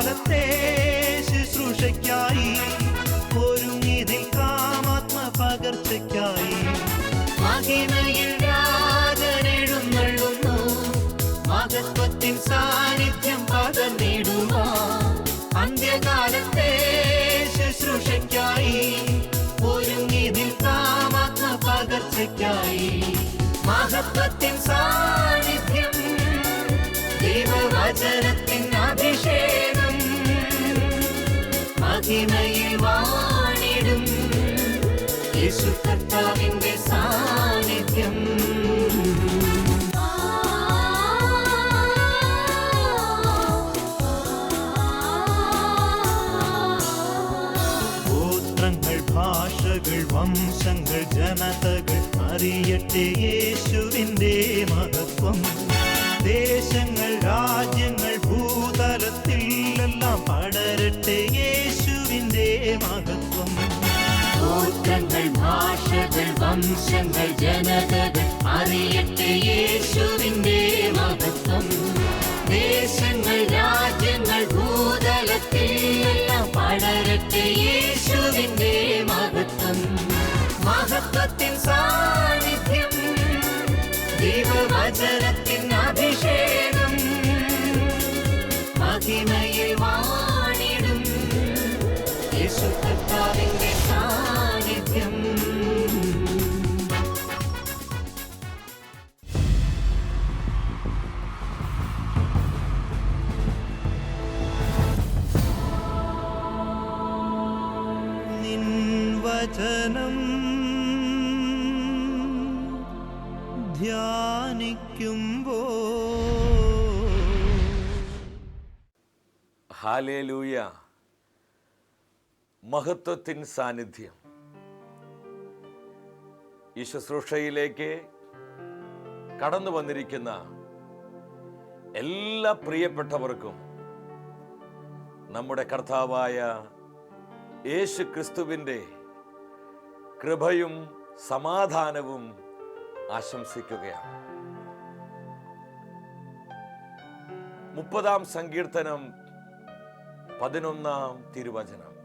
അന്ത്യകാലത്തെ ശുശ്രൂഷയ്ക്കായി ഒരുങ്ങിതിൽ കാമാത്മ പകർച്ചയ്ക്കായി മഹിമയിൽ രാജനെഴുന്നള്ളുന്നു മഹത്വത്തിൻ സാന്നിധ്യം പകർന്നിടുമോ അന്ത്യകാലത്തെ ശുശ്രൂഷയ്ക്കായി ഒരുങ്ങിതിൽ കാമാത്മ പകർച്ചയ്ക്കായി മഹത്വത്തിൻ സാന്നിധ്യം ദൈവവചനത്തിൻ മഹിമയിൽ വാണിടും ഭാഷകൾ വംശങ്ങൾ ജനതകൾ അറിയട്ടെ യേശുവിന്റെ മഹത്വം. ദേശങ്ങൾ വംശങ്ങൾ ജനതകൾ വചനം ധ്യാനിക്കുമ്പോ ഹാലേലൂയ. മഹത്വത്തിൻ സാന്നിധ്യം. ഈ ശുശ്രൂഷയിലേക്ക് കടന്നു വന്നിരിക്കുന്ന എല്ലാ പ്രിയപ്പെട്ടവർക്കും നമ്മുടെ കർത്താവായ യേശു ക്രിസ്തുവിന്റെ കൃപയും സമാധാനവും ആശംസിക്കുകയാണ്. മുപ്പതാം സങ്കീർത്തനം പതിനൊന്നാം തിരുവചനം.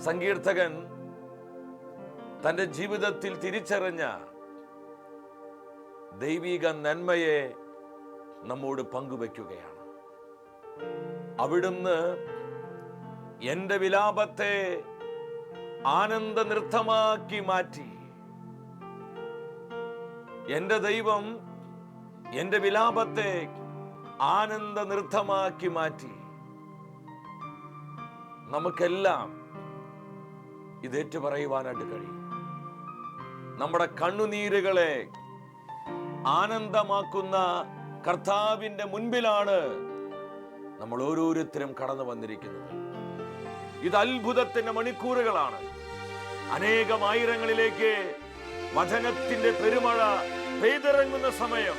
സങ്കീർത്തകൻ തന്റെ ജീവിതത്തിൽ തിരിച്ചറിഞ്ഞ ദൈവിക നന്മയെ നമ്മോട് പങ്കുവെക്കുകയാണ്. അവിടുന്ന് എന്റെ വിലാപത്തെ ആനന്ദ നൃത്തമാക്കി മാറ്റി. എന്റെ ദൈവം എന്റെ വിലാപത്തെ ആനന്ദ നൃത്തമാക്കി മാറ്റി. നമുക്കെല്ലാം ഇതേറ്റു പറയുവാനായിട്ട് കഴിയും. നമ്മുടെ കണ്ണുനീരുകളെ ആനന്ദമാക്കുന്ന കർത്താവിന്റെ മുൻപിലാണ് നമ്മൾ ഓരോരുത്തരും കടന്നു വന്നിരിക്കുന്നത്. ഇത് അത്ഭുതത്തിന്റെ മണിക്കൂറുകളാണ്. അനേകം ആയിരങ്ങളിലേക്ക് വചനത്തിന്റെ പെരുമഴ പെയ്തിറങ്ങുന്ന സമയം.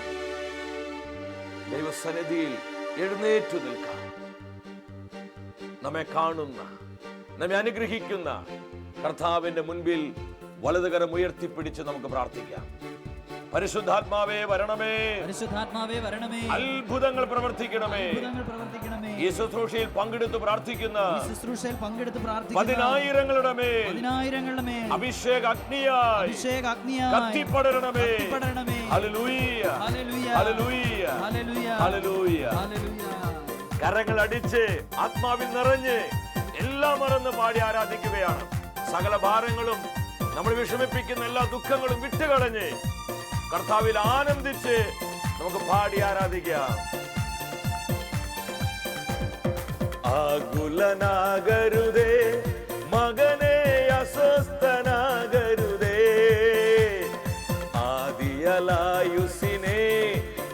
ദൈവസന്നിധിയിൽ എഴുന്നേറ്റു നിൽക്കാം. നമ്മെ കാണുന്ന നമ്മെ അനുഗ്രഹിക്കുന്ന കർത്താവിന്റെ മുൻപിൽ വലതുകരം ഉയർത്തിപ്പിടിച്ച് നമുക്ക് പ്രാർത്ഥിക്കാം. പരിശുദ്ധാത്മാവേ വരണമേ. പരിശുദ്ധാത്മാവേ വരണമേ. അത്ഭുതങ്ങൾ പ്രവർത്തിക്കണമേ. അത്ഭുതങ്ങൾ പ്രവർത്തിക്കണമേ. ഈ ശുശ്രൂഷയിൽ പങ്കെടുത്ത് പ്രാർത്ഥിക്കുന്ന. ഈ ശുശ്രൂഷയിൽ പങ്കെടുത്ത് പ്രാർത്ഥിക്കുന്ന. പതിനായിരങ്ങളുടെ മേൽ. പതിനായിരങ്ങളുടെ മേൽ. അഭിഷേക അഗ്നിയായി. അഭിഷേക അഗ്നിയായി. കത്തിപ്പടരണമേ. കത്തിപ്പടരണമേ. Hallelujah. Hallelujah. Hallelujah. Hallelujah. Hallelujah. Hallelujah. കരങ്ങൾ അടിച്ച് ആത്മാവിൽ നിറഞ്ഞ് എല്ലാം മറന്ന് പാടി ആരാധിക്കുകയാണ്. സകല ഭാരങ്ങളും നമ്മൾ വിഷമിപ്പിക്കുന്ന എല്ലാ ദുഃഖങ്ങളും വിട്ടുകളഞ്ഞ് കർത്താവിൽ ആനന്ദിച്ച് നമുക്ക് പാടി ആരാധിക്കാം. ആകുലനാകരുതേ മകനെ അസ്വസ്ഥനാകരുതേ. ആദിയലായുസിനെ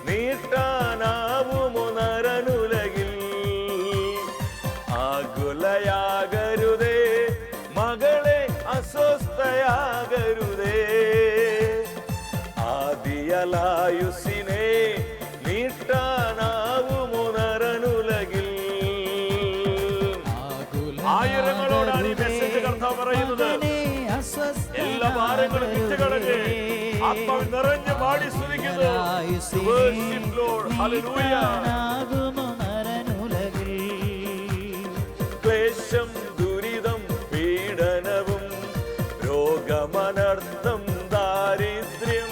നീട്ടാനാവുമോ നരനുലകിൽ? ആകുലയാകരുതേ മകളെ അസ്വസ്ഥയാകരുതേ. ആദിയലായുസിനെ ക്ലേശം ദുരിതം പീഡനവും രോഗമനർത്ഥം ദാരിദ്ര്യം.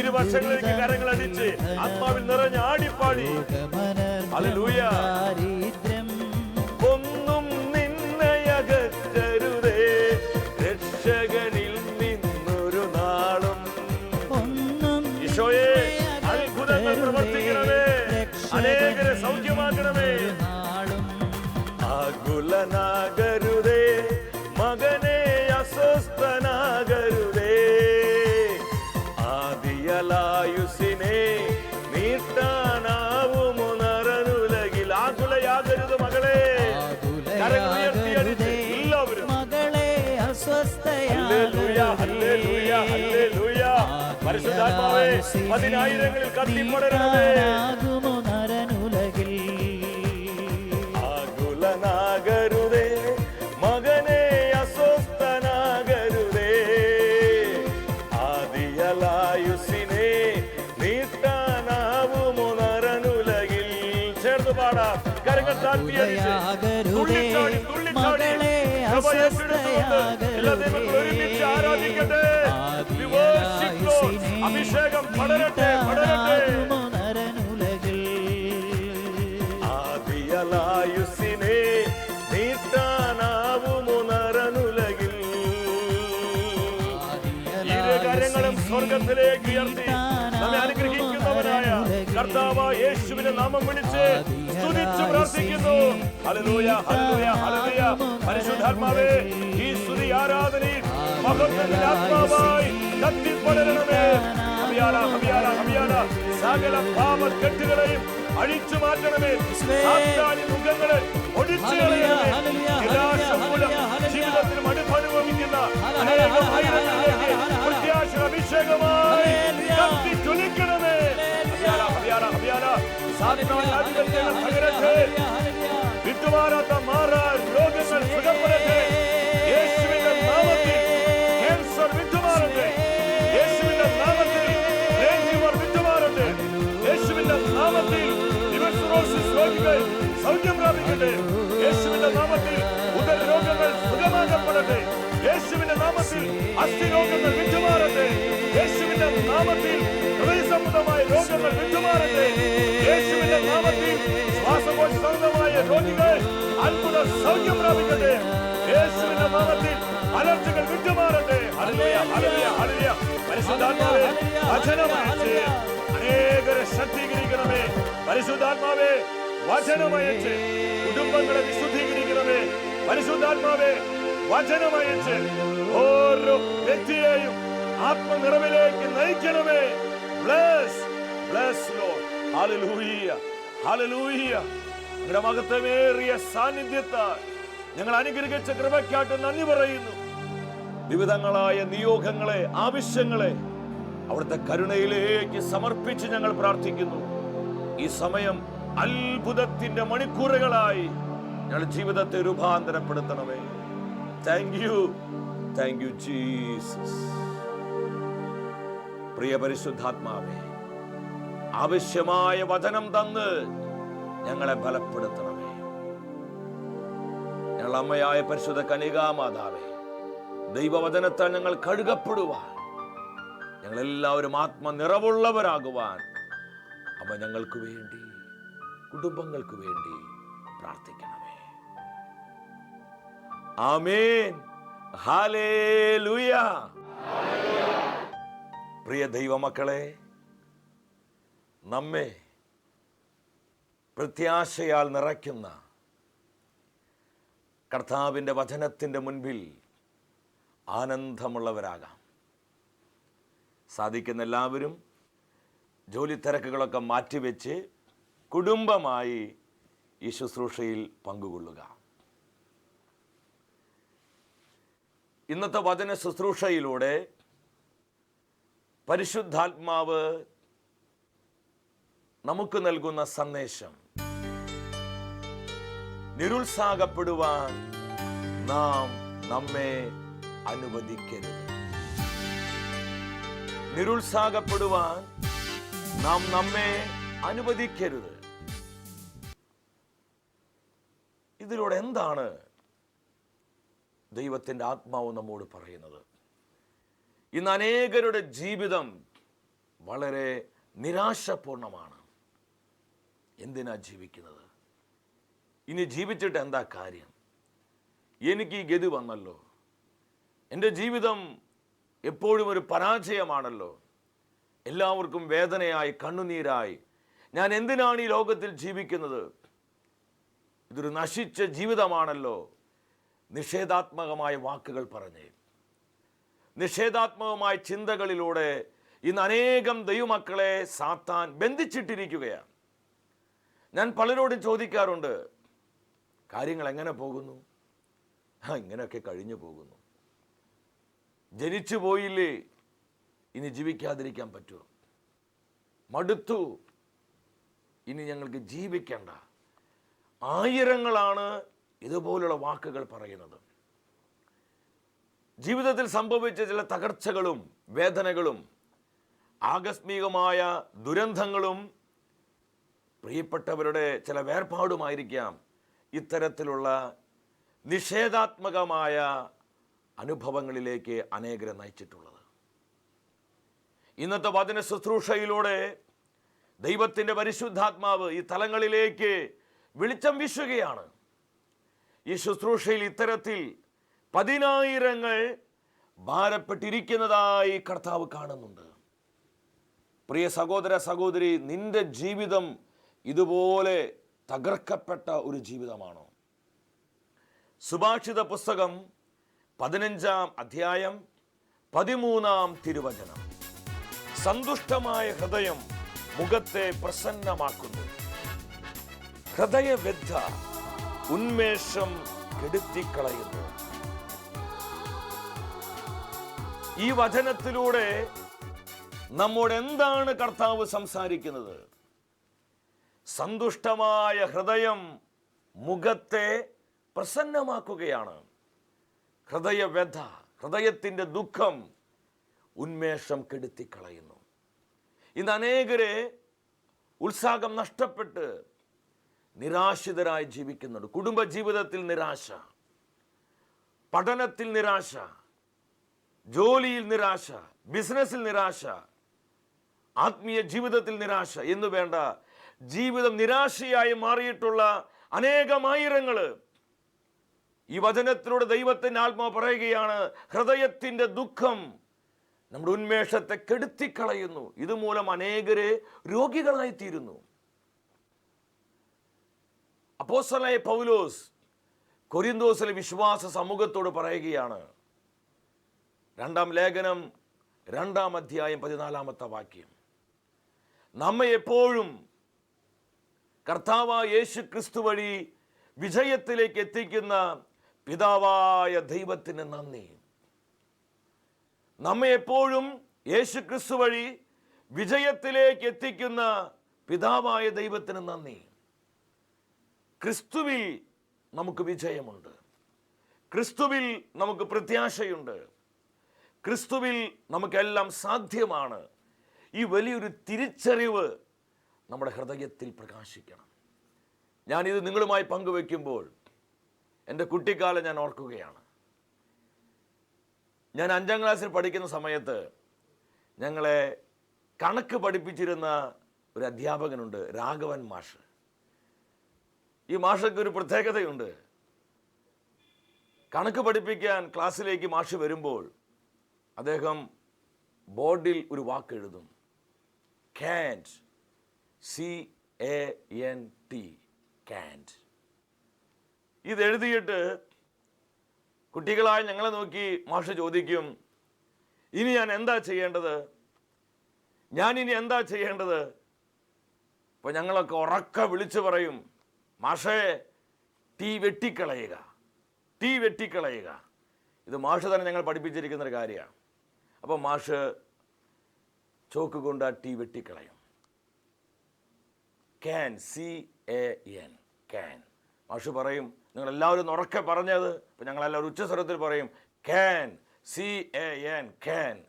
ഇരുവർഷങ്ങളിലേക്ക് കരങ്ങൾ അടിച്ച് ആത്മാവിൽ നിറഞ്ഞ് ആടിപ്പാടി. Alleluia hallelujah, hallelujah, hallelujah. പരിശുദ്ധാത്മാവേ പതിനായിരങ്ങളിൽ കത്തിപ്പടരണമേ അസ്വസ്ഥയാകുമോ നരനുലകിൽ ആകുലനാകരുതേ മകനെ അസ്വസ്ഥനാകരുതേ ആദിയലായുസിനെ നീട്ടാനാവുമോ നരനുലകിൽ ചേർന്ന് ആരാധിക്കട്ടെ. അഭിഷേകം പടരട്ടെ പടരട്ടെ. ആദിയലായുസിനെ നീട്ടാനാവുമോ നരനുലകിൽ ഇരു കരങ്ങളും സ്വർഗത്തിലേക്ക് ഉയർത്തി. നമ്മെ അനുഗ്രഹിക്കുന്നവനായ കർത്താവ് യേശുവിന്റെ നാമം വിളിച്ച് സ്തുതിച്ച് പ്രാർത്ഥിക്കുന്നു. Hallelujah hallelujah hallelujah. പരിശുദ്ധാത്മാവേ ഈ സ്തുതി ആരാധനയിൽ മഹത്വത്തിൽ ആത്മാവായി ഹബിയാല ഹബിയാല സകല പാപക്കെട്ടുകളെയും അഴിച്ചു മാറ്റണമേ. മുഖങ്ങളെ ഒടിച്ചു കളയണമേ. ജീവിതത്തിൽ മടുപ്പനുഭവിക്കുന്ന അനേകം ആയിരങ്ങളിലേക്ക് പ്രത്യാശ അഭിഷേകമായി കത്തി ചൊലിക്കണമേ. സാത്താൻ ആധിപത്യങ്ങൾ തകരട്ടെ വിട്ടുമാറാത്ത മാറാ சுகமாக்கப்படட்டும் இயேசுவின் நாமத்தில் உடல் ரோகங்கள் சுகமாக்கப்படட்டும். இயேசுவின் நாமத்தில் அஸ்தி ரோகங்கள் விட்டுமாறட்டும். இயேசுவின் நாமத்தில் ஹிருதய சம்பந்தமாய ரோகங்கள் விட்டுமாறட்டும். இயேசுவின் நாமத்தில் சுவாசகோஷ சம்பந்தமாய ரோகிகள் அற்புத சௌக்கியம் பிராபிக்கட்டு இயேசுவின் நாமத்தில் அலர்ச்சிகள் விட்டுமாறட்டும். அலுவயா அலுவயா அலுவயா വചനമയച്ച് കുടുംബങ്ങളെ വിശുദ്ധീകരിക്കണമേ. പരിശുദ്ധാത്മാവേ വചനമയച്ച് ഓരോ വ്യക്തിയെയും ആത്മനിറവിലേക്ക് നയിക്കണമേ. Bless bless Lord hallelujah hallelujah നിങ്ങളുടെ മഹത്വമേറിയ സാന്നിധ്യത്താൽ ഞങ്ങൾ അനുഗ്രഹിച്ച കൃപയ്ക്കായിട്ട് നന്ദി പറയുന്നു. വിവിധങ്ങളായ നിയോഗങ്ങളെ ആവശ്യങ്ങളെ അവിടുത്തെ കരുണയിലേക്ക് സമർപ്പിച്ച് ഞങ്ങൾ പ്രാർത്ഥിക്കുന്നു. ഈ സമയം അത്ഭുതത്തിന്റെ മണിക്കൂറുകളായി ഞങ്ങളുടെ ജീവിതത്തെ രൂപാന്തരപ്പെടുത്തണമേ. Thank you thank you Jesus പ്രിയ പരിശുദ്ധാത്മാവേ ആവശ്യമായ വചനം തന്ന് ഞങ്ങളെ ബലപ്പെടുത്തണമേ. ഞങ്ങൾ അമ്മയായ പരിശുദ്ധ കനികാമാതാവേ ദൈവവചനത്താൽ ഞങ്ങൾ കഴുകപ്പെടുവാൻ ഞങ്ങളെല്ലാവരും ആത്മനിറവുള്ളവരാകുവാൻ അമ്മ ഞങ്ങൾക്ക് വേണ്ടി കുടുംബങ്ങൾക്ക് വേണ്ടി പ്രാർത്ഥിക്കണമേ. ആമേൻ. പ്രിയ ദൈവമക്കളെ നമ്മെ പ്രത്യാശയാൽ നിറയ്ക്കുന്ന കർത്താവിന്റെ വചനത്തിന്റെ മുൻപിൽ ആനന്ദമുള്ളവരാകാം. സാധിക്കുന്ന എല്ലാവരും ജോലി തിരക്കുകളൊക്കെ മാറ്റിവെച്ച് കുടുംബമായി ഈ ശുശ്രൂഷയിൽ പങ്കുകൊള്ളുക. ഇന്നത്തെ വചന ശുശ്രൂഷയിലൂടെ പരിശുദ്ധാത്മാവ് നമുക്ക് നൽകുന്ന സന്ദേശം. നിരുത്സാഹപ്പെടുവാൻ നാം നമ്മെ അനുവദിക്കരുത്. നിരുത്സാഹപ്പെടുവാൻ നാം നമ്മെ അനുവദിക്കരുത്. ഇതിലൂടെ എന്താണ് ദൈവത്തിന്റെ ആത്മാവ് നമ്മോട് പറയുന്നത്? ഇന്ന് അനേകരുടെ ജീവിതം വളരെ നിരാശപൂർണമാണ്. എന്തിനാ ജീവിക്കുന്നത്? ഇനി ജീവിച്ചിട്ട് എന്താ കാര്യം? എനിക്ക് ഈ ഗതി വന്നല്ലോ. എന്റെ ജീവിതം എപ്പോഴും ഒരു പരാജയമാണല്ലോ. എല്ലാവർക്കും വേദനയായി കണ്ണുനീരായി. ഞാൻ എന്തിനാണ് ഈ ലോകത്തിൽ ജീവിക്കുന്നത്? ഇതൊരു നശിച്ച ജീവിതമാണല്ലോ. നിഷേധാത്മകമായ വാക്കുകൾ പറഞ്ഞ്. നിഷേധാത്മകമായ ചിന്തകളിലൂടെ ഇന്ന് അനേകം ദൈവമക്കളെ സാത്താൻ ബന്ധിച്ചിട്ടിരിക്കുകയാണ്. ഞാൻ പലരോടും ചോദിക്കാറുണ്ട് കാര്യങ്ങൾ എങ്ങനെ പോകുന്നു ഇങ്ങനെയൊക്കെ കഴിഞ്ഞു പോകുന്നു. ജനിച്ചു പോയില്ലേ ഇനി ജീവിക്കാതിരിക്കാൻ പറ്റുമോ മടുത്തു ഇനി ഞങ്ങൾക്ക് ജീവിക്കേണ്ട. ആയിരങ്ങളാണ് ഇതുപോലുള്ള വാക്കുകൾ പറയുന്നത്. ജീവിതത്തിൽ സംഭവിച്ച ചില തകർച്ചകളും വേദനകളും ആകസ്മികമായ ദുരന്തങ്ങളും പ്രിയപ്പെട്ടവരുടെ ചില വേർപാടുമായിരിക്കാം ഇത്തരത്തിലുള്ള നിഷേധാത്മകമായ അനുഭവങ്ങളിലേക്ക് അനേകരെ നയിച്ചിട്ടുള്ളത്. ഇന്നത്തെ വചന ശുശ്രൂഷയിലൂടെ ദൈവത്തിന്റെ പരിശുദ്ധാത്മാവ് ഈ തലങ്ങളിലേക്ക് വെളിച്ചം വീശുകയാണ്. ഈ ശുശ്രൂഷയിൽ ഇത്തരത്തിൽ പതിനായിരങ്ങൾ ഭാരപ്പെട്ടിരിക്കുന്നതായി കർത്താവ് കാണുന്നുണ്ട്. പ്രിയ സഹോദര സഹോദരി നിന്റെ ജീവിതം ഇതുപോലെ തകർക്കപ്പെട്ട ഒരു ജീവിതമാണോ? സുഭാഷിത പുസ്തകം പതിനഞ്ചാം അധ്യായം പതിമൂന്നാം തിരുവചനം. സന്തുഷ്ടമായ ഹൃദയം മുഖത്തെ പ്രസന്നമാക്കുന്നു. ഹൃദയവ്യഥ ഉന്മേഷം കെടുത്തിക്കളയുന്നു. ഈ വചനത്തിലൂടെ നമ്മോട് എന്താണ് കർത്താവ് സംസാരിക്കുന്നത്? സന്തുഷ്ടമായ ഹൃദയം മുഖത്തെ പ്രസന്നമാക്കുകയാണ്. ഹൃദയവ്യഥ ഹൃദയത്തിന്റെ ദുഃഖം ഉന്മേഷം കെടുത്തിക്കളയുന്നു. ഇന്ന് അനേകരെ ഉത്സാഹം നഷ്ടപ്പെട്ട് നിരാശിതരായി ജീവിക്കുന്നുണ്ട്. കുടുംബജീവിതത്തിൽ നിരാശ പഠനത്തിൽ നിരാശ ജോലിയിൽ നിരാശ ബിസിനസ്സിൽ നിരാശ ആത്മീയ ജീവിതത്തിൽ നിരാശ എന്ന് വേണ്ട ജീവിതം നിരാശയായി മാറിയിട്ടുള്ള അനേകമായിരങ്ങൾ ഈ വചനത്തിലൂടെ ദൈവത്തിന്റെ ആത്മാവ് പറയുകയാണ് ഹൃദയത്തിന്റെ ദുഃഖം നമ്മുടെ ഉന്മേഷത്തെ കെടുത്തിക്കളയുന്നു. ഇതുമൂലം അനേകരെ രോഗികളായി അപ്പോസ്തലനായ പൗലോസ് കൊരിന്തോസിലെ വിശ്വാസ സമൂഹത്തോട് പറയുകയാണ്. രണ്ടാം ലേഖനം രണ്ടാം അധ്യായം പതിനാലാമത്തെ വാക്യം. നമ്മെ എപ്പോഴും കർത്താവായ യേശു ക്രിസ്തു വഴി വിജയത്തിലേക്ക് എത്തിക്കുന്ന പിതാവായ ദൈവത്തിന് നന്ദി. നമ്മെ എപ്പോഴും യേശു ക്രിസ്തു വഴി വിജയത്തിലേക്ക് എത്തിക്കുന്ന പിതാവായ ദൈവത്തിന് നന്ദി. ക്രിസ്തുവിൽ നമുക്ക് വിജയമുണ്ട്. ക്രിസ്തുവിൽ നമുക്ക് പ്രത്യാശയുണ്ട്. ക്രിസ്തുവിൽ നമുക്കെല്ലാം സാധ്യമാണ്. ഈ വലിയൊരു തിരിച്ചറിവ് നമ്മുടെ ഹൃദയത്തിൽ പ്രകാശിക്കണം. ഞാനിത് നിങ്ങളുമായി പങ്കുവെക്കുമ്പോൾ എന്റെ കുട്ടിക്കാലം ഞാൻ ഓർക്കുകയാണ്. ഞാൻ അഞ്ചാം ക്ലാസ്സിൽ പഠിക്കുന്ന സമയത്ത് ഞങ്ങളെ കണക്ക് പഠിപ്പിച്ചിരുന്ന ഒരു അധ്യാപകനുണ്ട് രാഘവൻ മാഷ്. ഈ മാഷയ്ക്ക് ഒരു പ്രത്യേകതയുണ്ട്. കണക്ക് പഠിപ്പിക്കാൻ ക്ലാസ്സിലേക്ക് മാഷ് വരുമ്പോൾ അദ്ദേഹം ബോർഡിൽ ഒരു വാക്ക് എഴുതും. Can't C A N T can't ഇതെഴുതിയിട്ട് കുട്ടികളായ ഞങ്ങളെ നോക്കി മാഷ് ചോദിക്കും ഇനി ഞാൻ എന്താ ചെയ്യേണ്ടത്? ഞാനിനി എന്താ ചെയ്യേണ്ടത്? അപ്പോൾ ഞങ്ങളൊക്കെ ഉറക്ക വിളിച്ചു പറയും മാഷേ തീ വെട്ടിക്കളയുക. തീ വെട്ടിക്കളയുക. ഇത് മാഷ് തന്നെ ഞങ്ങൾ പഠിപ്പിച്ചിരിക്കുന്ന ഒരു കാര്യമാണ്. അപ്പോൾ മാഷ് ചോക്ക് കൊണ്ട് ആ T വെട്ടിക്കളയും. Can C A N can മാഷ് പറയും നിങ്ങളെല്ലാവരും ഉറക്കെ പറഞ്ഞത്. ഇപ്പം ഞങ്ങളെല്ലാവരും ഉച്ചസ്വരത്തിൽ പറയും can C A N can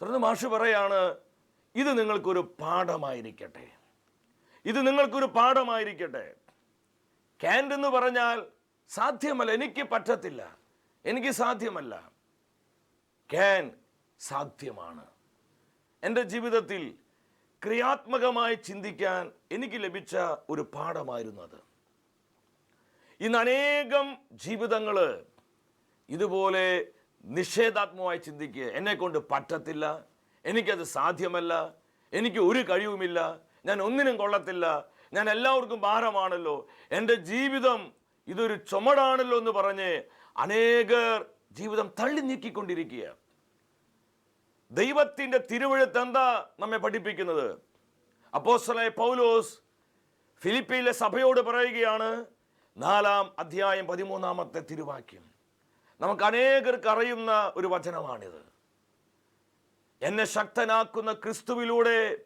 തുടർന്ന് മാഷ് പറയാണ് ഇത് നിങ്ങൾക്കൊരു പാഠമായിരിക്കട്ടെ. ഇത് നിങ്ങൾക്കൊരു പാഠമായിരിക്കട്ടെ. ക്യാൻഡ് എന്ന് പറഞ്ഞാൽ സാധ്യമല്ല എനിക്ക് പറ്റത്തില്ല. എനിക്ക് സാധ്യമല്ല. ക്യാൻ സാധ്യമാണ്. എന്റെ ജീവിതത്തിൽ ക്രിയാത്മകമായി ചിന്തിക്കാൻ എനിക്ക് ലഭിച്ച ഒരു പാഠമായിരുന്നു അത്. ഇന്ന് അനേകം ജീവിതങ്ങൾ ഇതുപോലെ നിഷേധാത്മകമായി ചിന്തിക്കുക എന്നെക്കൊണ്ട് പറ്റത്തില്ല. എനിക്കത് സാധ്യമല്ല. എനിക്ക് ഒരു കഴിവുമില്ല. ഞാൻ ഒന്നിനും കൊള്ളത്തില്ല. ഞാൻ എല്ലാവർക്കും ഭാരമാണല്ലോ. എന്റെ ജീവിതം ഇതൊരു ചുമടാണല്ലോ എന്ന് പറഞ്ഞ് അനേകർ ജീവിതം തള്ളി നീക്കിക്കൊണ്ടിരിക്കുക ദൈവത്തിന്റെ തിരുവഴുത്ത് എന്താ നമ്മെ പഠിപ്പിക്കുന്നത്? അപ്പോസ്തലനായ പൗലോസ് ഫിലിപ്പീനിലെ സഭയോട് പറയുകയാണ് നാലാം അധ്യായം പതിമൂന്നാമത്തെ തിരുവാക്യം. നമുക്ക് അനേകർക്ക് അറിയുന്ന ഒരു വചനമാണിത്. എന്നെ ശക്തനാക്കുന്ന ക്രിസ്തുവിലൂടെ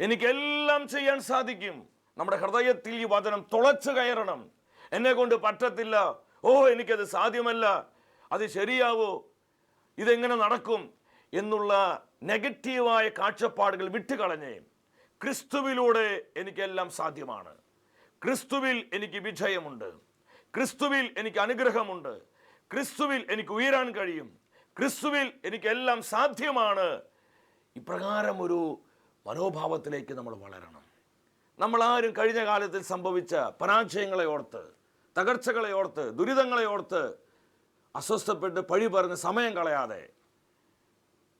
എനിക്കെല്ലാം ചെയ്യാൻ സാധിക്കും. നമ്മുടെ ഹൃദയത്തിൽ ഈ വചനം തുളച്ചു കയറണം. എന്നെ കൊണ്ട് പറ്റത്തില്ല. ഓ എനിക്കത് സാധ്യമല്ല. അത് ശരിയാവോ? ഇതെങ്ങനെ നടക്കും? എന്നുള്ള നെഗറ്റീവായ കാഴ്ചപ്പാടുകൾ വിട്ടുകളഞ്ഞ് ക്രിസ്തുവിലൂടെ എനിക്കെല്ലാം സാധ്യമാണ്. ക്രിസ്തുവിൽ എനിക്ക് വിജയമുണ്ട്. ക്രിസ്തുവിൽ എനിക്ക് അനുഗ്രഹമുണ്ട്. ക്രിസ്തുവിൽ എനിക്ക് ഉയരാൻ കഴിയും. ക്രിസ്തുവിൽ എനിക്കെല്ലാം സാധ്യമാണ്. ഇപ്രകാരം ഒരു മനോഭാവത്തിലേക്ക് നമ്മൾ വളരണം. നമ്മൾ ആരും കഴിഞ്ഞ കാലത്തിൽ സംഭവിച്ച പരാജയങ്ങളെ ഓർത്ത് തകർച്ചകളെ ഓർത്ത് ദുരിതങ്ങളെ ഓർത്ത് അസ്വസ്ഥപ്പെട്ട് പഴി പറഞ്ഞ് സമയം കളയാതെ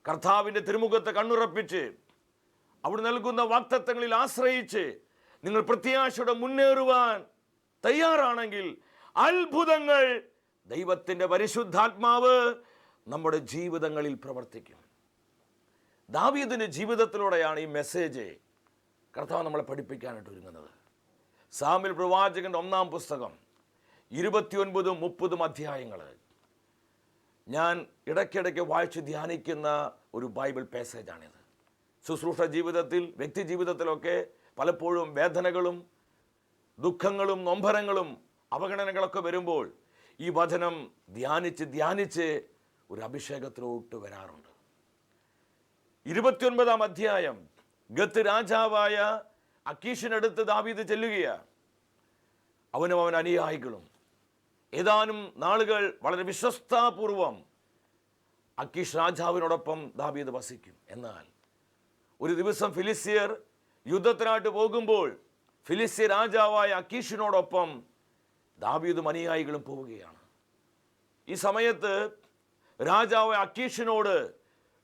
കർത്താവിന്റെ തിരുമുഖത്തെ കണ്ണുറപ്പിച്ച് അവിടെ നൽകുന്ന വാക്തത്വങ്ങളിൽ ആശ്രയിച്ച് നിങ്ങൾ പ്രത്യാശയുടെ മുന്നേറുവാൻ തയ്യാറാണെങ്കിൽ അത്ഭുതങ്ങൾ ദൈവത്തിന്റെ പരിശുദ്ധാത്മാവ് നമ്മുടെ ജീവിതങ്ങളിൽ പ്രവർത്തിക്കും. ദാവീദിന്റെ ജീവിതത്തിലൂടെയാണ് ഈ മെസ്സേജ് കർത്താവ് നമ്മളെ പഠിപ്പിക്കാനായിട്ട് ഒരുങ്ങുന്നത്. സാമിൽ പ്രവാചകന്റെ ഒന്നാം പുസ്തകം ഇരുപത്തിയൊൻപതും മുപ്പതും അധ്യായങ്ങൾ ഞാൻ ഇടയ്ക്കിടയ്ക്ക് വായിച്ച് ധ്യാനിക്കുന്ന ഒരു ബൈബിൾ പാസേജാണിത് ശുശ്രൂഷ ജീവിതത്തിൽ വ്യക്തി ജീവിതത്തിലൊക്കെ പലപ്പോഴും വേദനകളും ദുഃഖങ്ങളും നൊമ്പരങ്ങളും അവഗണനകളൊക്കെ വരുമ്പോൾ ഈ വചനം ധ്യാനിച്ച് ധ്യാനിച്ച് ഒരു അഭിഷേകത്തിലോട്ട് വരാറുണ്ട്. ഇരുപത്തിയൊൻപതാം അധ്യായം. ഗത്ത് രാജാവായ അക്കീഷിനടുത്ത് ദാവീദ് ചെല്ലുകയാണ്. അവനും അവൻ അനുയായികളും. ഏതാനും നാളുകൾ വളരെ വിശ്വസ്താപൂർവം അക്കീഷ് രാജാവിനോടൊപ്പം ദാവീദ് വസിക്കും. എന്നാൽ ഒരു ദിവസം ഫിലിസ്തീർ യുദ്ധത്തിനായിട്ട് പോകുമ്പോൾ ഫിലിസ്യ രാജാവായ അക്കീഷിനോടൊപ്പം ദാവീദും അനുയായികളും പോവുകയാണ്. ഈ സമയത്ത് രാജാവ് അക്കീഷിനോട്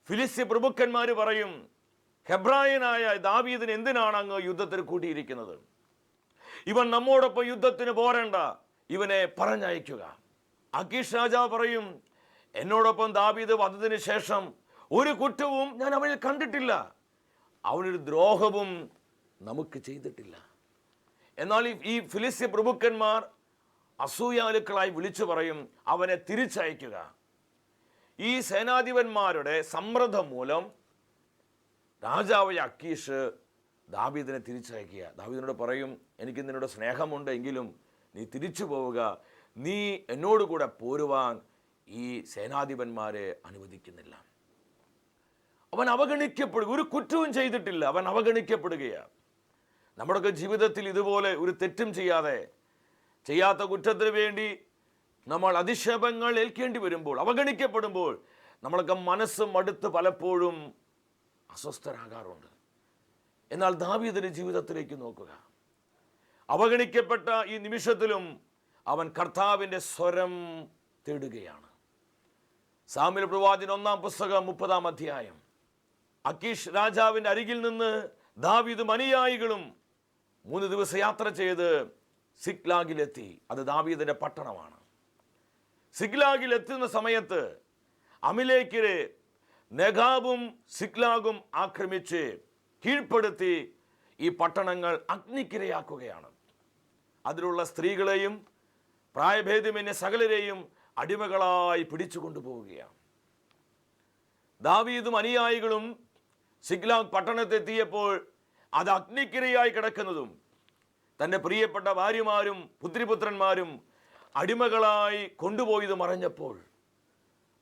ഫിലിസ്തീ പ്രഭുക്കന്മാർ പറയും ഹെബ്രായനായ ദാവീദിന് എന്തിനാണ് അങ്ങ് യുദ്ധത്തിന് കൂട്ടിയിരിക്കുന്നത്? ഇവൻ നമ്മോടൊപ്പം യുദ്ധത്തിന് പോരണ്ട ഇവനെ പറഞ്ഞയക്കുക. അഖീഷ് രാജാവ് പറയും എന്നോടൊപ്പം ദാവീദ് വന്നതിന് ശേഷം ഒരു കുറ്റവും ഞാൻ അവനിൽ കണ്ടിട്ടില്ല. അവനൊരു ദ്രോഹവും നമുക്ക് ചെയ്തിട്ടില്ല. എന്നാൽ ഈ- ഫിലിസ്തീൻ പ്രഭുക്കന്മാർ അസൂയാലുക്കളായി വിളിച്ചു പറയും അവനെ തിരിച്ചയക്കുക. ഈ സേനാധിപന്മാരുടെ സമ്മർദ്ദം മൂലം രാജാവായ അക്കീഷ് ദാവീദിനെ തിരിച്ചയക്കുക. ദാവീദിനോട് പറയും എനിക്ക് നിന്നോട് സ്നേഹമുണ്ട് എങ്കിലും നീ തിരിച്ചു പോവുക. നീ എന്നോട് കൂടെ പോരുവാൻ ഈ സേനാധിപന്മാരെ അനുവദിക്കുന്നില്ല. അവൻ അവഗണിക്കപ്പെടുക ഒരു കുറ്റവും ചെയ്തിട്ടില്ല. അവൻ അവഗണിക്കപ്പെടുകയാണ് നമ്മുടെയൊക്കെ ജീവിതത്തിൽ ഇതുപോലെ ഒരു തെറ്റും ചെയ്യാതെ ചെയ്യാത്ത കുറ്റത്തിന് വേണ്ടി നമ്മൾ അധിക്ഷേപങ്ങൾ ഏൽക്കേണ്ടി വരുമ്പോൾ അവഗണിക്കപ്പെടുമ്പോൾ നമ്മളൊക്കെ മനസ്സ് മടുത്ത് പലപ്പോഴും അസ്വസ്ഥരാകാറുണ്ട്. എന്നാൽ ദാവീദിന്റെ ജീവിതത്തിലേക്ക് നോക്കുക. അവഗണിക്കപ്പെട്ട ഈ നിമിഷത്തിലും അവൻ കർത്താവിന്റെ സ്വരം തേടുകയാണ്. സാമിൽ പ്രവാചൻ ഒന്നാം പുസ്തകം മുപ്പതാം അധ്യായം. അക്കീഷ് രാജാവിന്റെ അരികിൽ നിന്ന് ദാവീദും അനുയായികളും മൂന്ന് ദിവസം യാത്ര ചെയ്ത് സിക്ലാഗിലെത്തി. അത് ദാവീദിന്റെ പട്ടണമാണ്. സിഗ്ലാഗിൽ എത്തുന്ന സമയത്ത് അമിലേക്കിരെ നെഗാബും സിഗ്ലാഗും ആക്രമിച്ച് കീഴ്പ്പെടുത്തി ഈ പട്ടണങ്ങൾ അഗ്നിക്കിരയാക്കുകയാണ്. അതിലുള്ള സ്ത്രീകളെയും പ്രായഭേദമന്യ സകലരെയും അടിമകളായി പിടിച്ചു കൊണ്ടുപോവുകയാണ്. ദാവീദും അനുയായികളും സിഗ്ലാഗ് പട്ടണത്തെത്തിയപ്പോൾ അത് അഗ്നിക്കിരയായി കിടക്കുന്നതും തന്റെ പ്രിയപ്പെട്ട ഭാര്യമാരും പുത്രിപുത്രന്മാരും അടിമകളായി കൊണ്ടുപോയത് മറഞ്ഞപ്പോൾ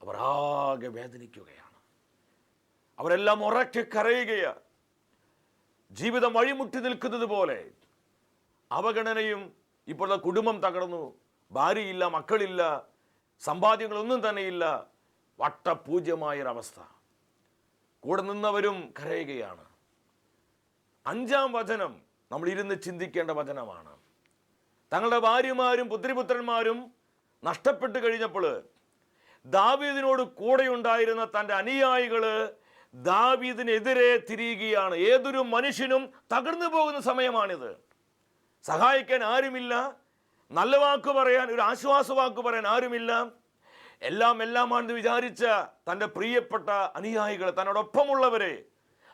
അവർ ആകെ വേദനിക്കുകയാണ്. അവരെല്ലാം ഉറക്കെ കരയുകയാണ് ജീവിതം വഴിമുട്ടി നിൽക്കുന്നത് പോലെ അവഗണനയും ഇപ്പോഴത്തെ കുടുംബം തകർന്നു. ഭാര്യയില്ല മക്കളില്ല സമ്പാദ്യങ്ങളൊന്നും തന്നെയില്ല. വട്ടപൂജ്യമായൊരവസ്ഥ. കൂടെ നിന്നവരും കരയുകയാണ്. അഞ്ചാം വചനം നമ്മൾ ഇരുന്ന് ചിന്തിക്കേണ്ട വചനമാണ്. തങ്ങളുടെ ഭാര്യമാരും പുത്രിപുത്രന്മാരും നഷ്ടപ്പെട്ട് കഴിഞ്ഞപ്പോൾ ദാവീദിനോട് കൂടെയുണ്ടായിരുന്ന തന്റെ അനുയായികൾ ദാവീദിനെതിരെ തിരിയുകയാണ്. ഏതൊരു മനുഷ്യനും തകർന്നു പോകുന്ന സമയമാണിത്. സഹായിക്കാൻ ആരുമില്ല. നല്ല വാക്ക് പറയാൻ ഒരു ആശ്വാസ വാക്ക് പറയാൻ ആരുമില്ല. എല്ലാം എല്ലാമാണെന്ന് വിചാരിച്ച തന്റെ പ്രിയപ്പെട്ട അനുയായികൾ തന്നോടൊപ്പമുള്ളവരെ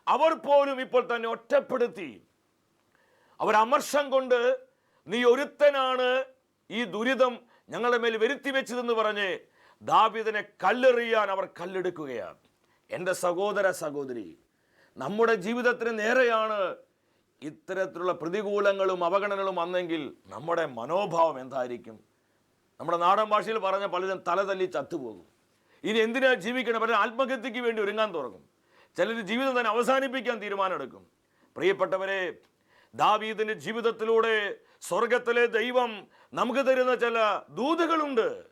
അവർ പോലും ഇപ്പോൾ തന്നെ ഒറ്റപ്പെടുത്തി. അവർ അമർഷം കൊണ്ട് നീ ഒരുത്തനാണ് ഈ ദുരിതം ഞങ്ങളുടെ മേൽ വരുത്തി വെച്ചതെന്ന് പറഞ്ഞ് ദാവിദിനെ കല്ലെറിയാൻ അവർ കല്ലെടുക്കുകയാണ്. എന്റെ സഹോദര സഹോദരി നമ്മുടെ ജീവിതത്തിന് നേരെയാണ് ഇത്തരത്തിലുള്ള പ്രതികൂലങ്ങളും അവഗണനകളും വന്നെങ്കിൽ നമ്മുടെ മനോഭാവം എന്തായിരിക്കും? നമ്മുടെ നാടൻ ഭാഷയിൽ പറഞ്ഞ പലരും തലതല്ലി ചത്തുപോകും. ഇനി എന്തിനാ ജീവിക്കണം? പലരും ആത്മഹത്യക്ക് വേണ്ടി ഒരുങ്ങാൻ തുടങ്ങും. ചിലർ ജീവിതം തന്നെ അവസാനിപ്പിക്കാൻ തീരുമാനമെടുക്കും. പ്രിയപ്പെട്ടവരെ ദാവീദിന്റെ ജീവിതത്തിലൂടെ സ്വർഗത്തിലെ ദൈവം നമുക്ക് തരുന്ന ചില ദൂതുകളുണ്ട്.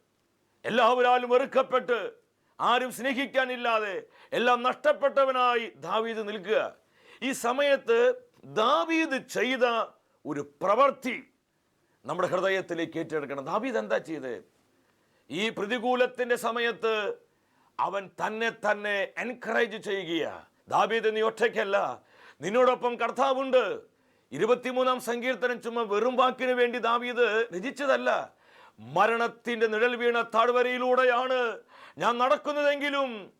എല്ലാവരാലും വെറുക്കപ്പെട്ട് ആരും സ്നേഹിക്കാനില്ലാതെ എല്ലാം നഷ്ടപ്പെട്ടവനായി ദാവീദ് നിൽക്കുക. ഈ സമയത്ത് ദാവീദ് ചെയ്ത ഒരു പ്രവൃത്തി നമ്മുടെ ഹൃദയത്തിലേക്ക് ഏറ്റെടുക്കണം. ദാവീദ് എന്താ ചെയ്ത്? ഈ പ്രതികൂലത്തിന്റെ സമയത്ത് അവൻ തന്നെ തന്നെ എൻകറേജ് ചെയ്യുകയാണ് ദാവീദ് നീ ഒറ്റയ്ക്കല്ല. നിന്നോടൊപ്പം കർത്താവുണ്ട്. ഇരുപത്തിമൂന്നാം സങ്കീർത്തനം ചുമ്മാ വെറും വാക്കിന് വേണ്ടി ദാവീദ് രചിച്ചതല്ല. മരണത്തിന്റെ നിഴൽ വീണ താഴ്വരയിലൂടെയാണ് ഞാൻ നടക്കുന്നതെങ്കിലും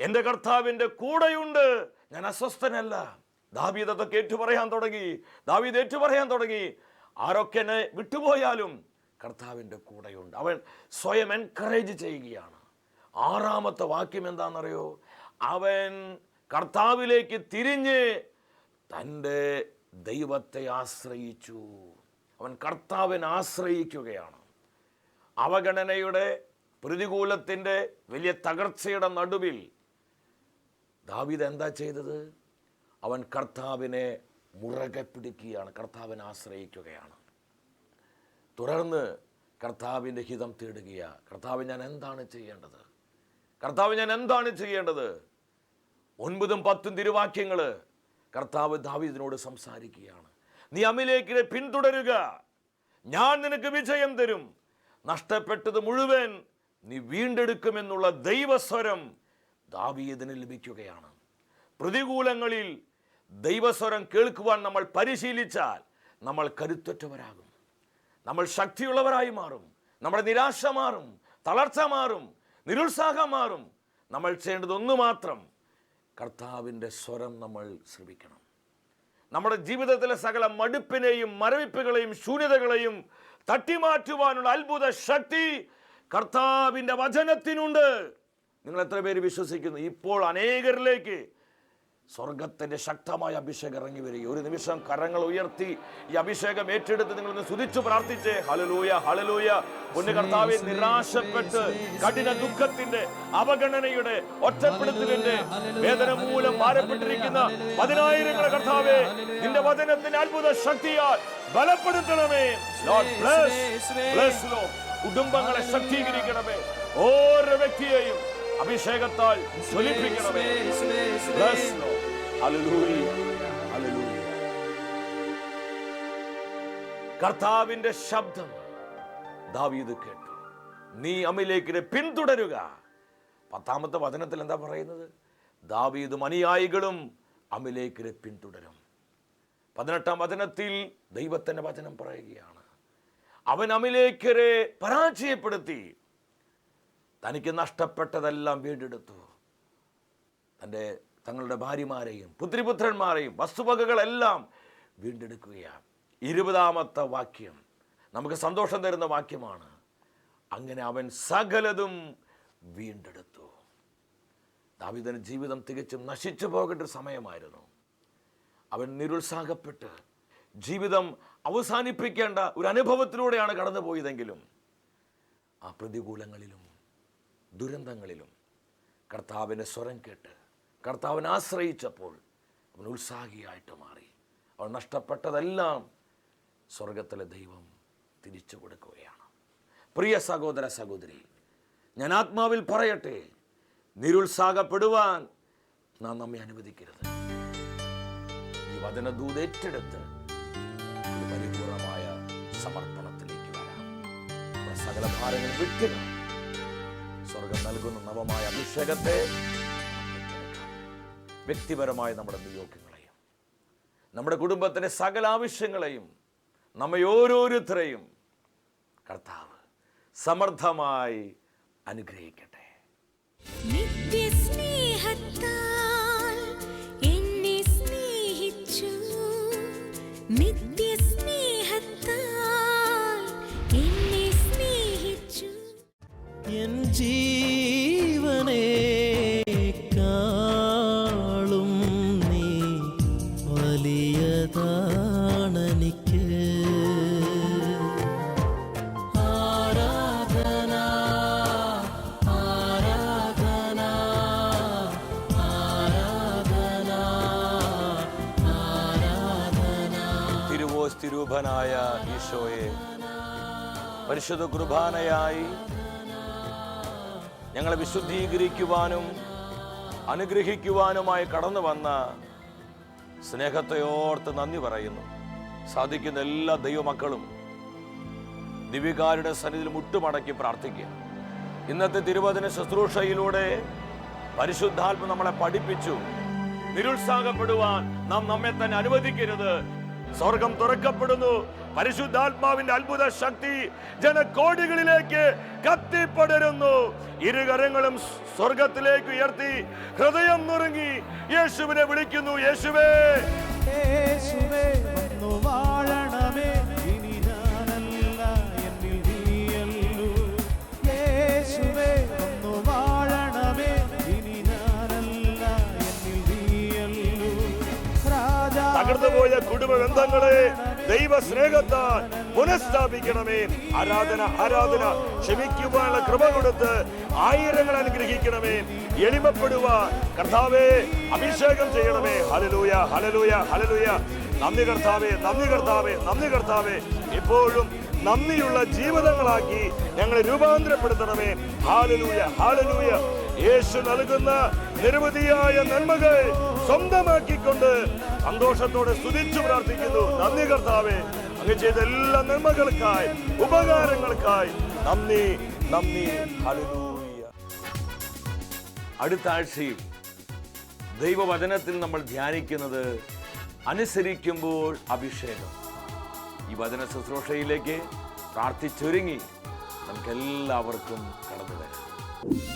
എന്റെ കർത്താവിന്റെ കൂടെയുണ്ട്. ഞാൻ അസ്വസ്ഥനല്ല. ദാവീദ് അതൊക്കെ ഏറ്റുപറയാൻ തുടങ്ങി. ദാവീദ് ഏറ്റുപറയാൻ തുടങ്ങി. ആരൊക്കെ എന്നെ വിട്ടുപോയാലും കർത്താവിന്റെ കൂടെയുണ്ട്. അവൻ സ്വയം എൻകറേജ് ചെയ്യുകയാണ്. ആറാമത്തെ വാക്യം എന്താണെന്നറിയോ? അവൻ കർത്താവിലേക്ക് തിരിഞ്ഞ് തന്റെ ദൈവത്തെ ആശ്രയിച്ചു. അവൻ കർത്താവിനെ ആശ്രയിക്കുകയാണ്. അവഗണനയുടെ പ്രതികൂലത്തിന്റെ വലിയ തകർച്ചയുടെ നടുവിൽ ദാവീദ് എന്താ ചെയ്തത്? അവൻ കർത്താവിനെ മുറകെ പിടിക്കുകയാണ് കർത്താവിനെ ആശ്രയിക്കുകയാണ്. തുടർന്ന് കർത്താവിന്റെ ഹിതം തേടുകയാണ് കർത്താവ് ഞാൻ എന്താണ് ചെയ്യേണ്ടത്? കർത്താവ് ഞാൻ എന്താണ് ചെയ്യേണ്ടത്? ഒൻപതും പത്തും തിരുവാക്യങ്ങൾ കർത്താവ് ദാവീദിനോട് സംസാരിക്കുകയാണ്. നീ അമിലേക്കിനെ പിന്തുടരുക. ഞാൻ നിനക്ക് വിജയം തരും. നഷ്ടപ്പെട്ടത് മുഴുവൻ നീ വീണ്ടെടുക്കുമെന്നുള്ള ദൈവസ്വരം ദാവീദിന് ലഭിക്കുകയാണ്. പ്രതികൂലങ്ങളിൽ ദൈവസ്വരം കേൾക്കുവാൻ നമ്മൾ പരിശീലിച്ചാൽ നമ്മൾ കരുത്തുറ്റവരാകും. നമ്മൾ ശക്തിയുള്ളവരായി മാറും. നമ്മുടെ നിരാശ മാറും. തളർച്ച മാറും. നിരുത്സാഹം മാറും. നമ്മൾ ചെയ്യേണ്ടത് ഒന്ന് മാത്രം കർത്താവിന്റെ സ്വരം നമ്മൾ ശ്രമിക്കണം നമ്മുടെ ജീവിതത്തിലെ സകല മടുപ്പിനെയും മരവിപ്പുകളെയും ശൂന്യതകളെയും തട്ടിമാറ്റുവാനുള്ള അത്ഭുത ശക്തി കർത്താവിന്റെ വചനത്തിനുണ്ട്. നിങ്ങൾ എത്ര പേര് വിശ്വസിക്കുന്നു? ഇപ്പോൾ അനേകരിലേക്ക് സ്വർഗത്തിന്റെ ശക്തമായ അഭിഷേകം ഇറങ്ങി വരിക ഒരു നിമിഷം കരങ്ങൾ ഉയർത്തി ഈ അഭിഷേകം ഏറ്റെടുത്ത് നിങ്ങൾ ഒന്ന് സ്തുതിച്ചു പ്രാർത്ഥിച്ചേ. ഹലലൂയ ഹലലൂയ പൊന്നു കർത്താവെ നിരാശപ്പെട്ട് കഠിന ദുഃഖത്തിന്റെ അവഗണനയുടെ ഒറ്റപ്പെടുത്തലിന്റെ വേദന മൂലം ഭാരപ്പെട്ടിരിക്കുന്ന പതിനായിരങ്ങളെ കർത്താവെ നിന്റെ വചനത്തിന്റെ അത്ഭുത ശക്തിയാൽ ബലപ്പെടുത്തണമേ. കുടുംബങ്ങളെ ശക്തീകരിക്കണമേ. ഓരോ വ്യക്തിയെയും അഭിഷേകത്താൽ. കർത്താവിന്റെ ശബ്ദം ദാവീദ് കേട്ടു. നീ അമിലേക്കിനെ പിന്തുടരുക. പത്താമത്തെ വചനത്തിൽ എന്താ പറയുന്നത്? ദാവീദും അനുയായികളും അമിലേക്കിനെ പിന്തുടരും. പതിനെട്ടാം വചനത്തിൽ ദൈവത്തിന്റെ വചനം പറയുകയാണ്. അവൻ അമിലേക്കരെ പരാജയപ്പെടുത്തി. തനിക്ക് നഷ്ടപ്പെട്ടതെല്ലാം വീണ്ടെടുത്തു. തന്റെ തങ്ങളുടെ ഭാര്യമാരെയും പുത്രിപുത്രന്മാരെയും വസ്തുവകകളെല്ലാം വീണ്ടെടുക്കുകയാണ്. ഇരുപതാമത്തെ വാക്യം നമുക്ക് സന്തോഷം തരുന്ന വാക്യമാണ്. അങ്ങനെ അവൻ സകലതും വീണ്ടെടുത്തു. ദാവിദന് ജീവിതം തികച്ചും നശിച്ചു പോകേണ്ട സമയമായിരുന്നു. അവൻ നിരുത്സാഹപ്പെട്ട് ജീവിതം അവസാനിപ്പിക്കേണ്ട ഒരു അനുഭവത്തിലൂടെയാണ് കടന്നുപോയതെങ്കിലും ആ പ്രതികൂലങ്ങളിലും ദുരന്തങ്ങളിലും കർത്താവിന്റെ സ്വരം കേട്ട് കർത്താവിനെ ആശ്രയിച്ചപ്പോൾ അവൻ ഉത്സാഹിയായിട്ട് മാറി. അവൻ നഷ്ടപ്പെട്ടതെല്ലാം സ്വർഗത്തിലെ ദൈവം തിരിച്ചു കൊടുക്കുകയാണ്. പ്രിയ സഹോദര സഹോദരി ഞാൻ ആത്മാവിൽ പറയട്ടെ നിരുത്സാഹപ്പെടുവാൻ നാം നമ്മെ അനുവദിക്കരുത്. ഈ വചനദൂത് ഏറ്റെടുത്ത് പരിപൂർണമായ സമർപ്പണത്തിലേക്ക് വരാം. സകല ഭാരങ്ങൾ വിട്ടുക സ്വർഗം നൽകുന്ന നവമായ അഭിഷേകത്തെ വ്യക്തിപരമായി നമ്മുടെ നിയോഗങ്ങളെയും നമ്മുടെ കുടുംബത്തിന്റെ സകല ആവശ്യങ്ങളെയും നമ്മെ ഓരോരുത്തരെയും കർത്താവ് സമർത്ഥമായി അനുഗ്രഹിക്കട്ടെ. നിത്യസ്നേഹത്താൽ എന്നെ സ്നേഹിച്ചു. നിത്യസ്നേഹത്താൽ ജീവനേക്കാളും നീ. തിരൂപനായ ഈശോയെ പരിശുദ്ധ കുർബാനയായി ഞങ്ങളെ വിശുദ്ധീകരിക്കുവാനും അനുഗ്രഹിക്കുവാനുമായി കടന്നു വന്ന സ്നേഹത്തെയോർത്ത് നന്ദി പറയുന്നു. സാധിക്കുന്ന എല്ലാ ദൈവമക്കളും ദിവികാരുടെ സന്നിധിയിൽ മുട്ടുമടക്കി പ്രാർത്ഥിക്കുക. ഇന്നത്തെ തിരുവചന ശുശ്രൂഷയിലൂടെ പരിശുദ്ധാത്മ നമ്മളെ പഠിപ്പിച്ചു. നിരുത്സാഹപ്പെടുവാൻ നാം നമ്മെ തന്നെ അനുവദിക്കരുത്. സ്വർഗം തുറക്കപ്പെടുന്നു. പരിശുദ്ധാത്മാവിന്റെ അത്ഭുത ശക്തി ജനകോടികളിലേക്ക് കത്തിപ്പടരുന്നു. ഇരുകരങ്ങളും സ്വർഗത്തിലേക്ക് ഉയർത്തി ഹൃദയം നുറുങ്ങി യേശുവിനെ വിളിക്കുന്നു. യേശുവേ. യേശുവേ വന്നു വാഴണമേ. ഇനി ഞാനല്ല എന്നിൽ നീയല്ലു. യേശുവേ വന്നു വാഴണമേ. ഇനി ഞാനല്ല എന്നിൽ നീയല്ലു. രാജാ തകർന്നുപോയ കുടുംബ ബന്ധങ്ങളെ ദൈവ സ്നേഹത്താൽ പുനഃസ്ഥാപിക്കണമേ. ആരാധന ആരാധന ക്ഷമിക്കുവാനുള്ള കൃപ കൊടുത്ത് ആയിരങ്ങൾ അനുഗ്രഹിക്കണമേ. എളിമപ്പെടുവാൻ കർത്താവേ അഭിഷേകം ചെയ്യണമേ. ഹലലൂയ ഹലലൂയ ഹലലൂയ നന്ദി കർത്താവേ നന്ദി കർത്താവേ നന്ദി കർത്താവേ. ഇപ്പോഴും നന്ദിയുള്ള ജീവിതങ്ങളാക്കി ഞങ്ങളെ രൂപാന്തരപ്പെടുത്തണമേ. ഹാലലൂയ ഹാലലൂയ യേശു നൽകുന്ന നിരവധിയായ നന്മകൾ സ്വന്തമാക്കിക്കൊണ്ട് സന്തോഷത്തോടെ സ്തുതിച്ചു പ്രാർത്ഥിക്കുന്നു. നന്ദി കർത്താവേ. അങ്ങ് ചെയ്ത എല്ലാ നന്മകൾക്കായി ഉപകാരങ്ങൾക്കായി. നന്ദി നന്ദി. അടുത്ത ആഴ്ചയും ദൈവവചനത്തിൽ നമ്മൾ ധ്യാനിക്കുന്നത് അനുസരിക്കുമ്പോൾ അഭിഷേകം. ഈ വചന ശുശ്രൂഷയിലേക്ക് പ്രാർത്ഥിച്ചൊരുങ്ങി. നമുക്കെല്ലാവർക്കും കടന്നു വരാം.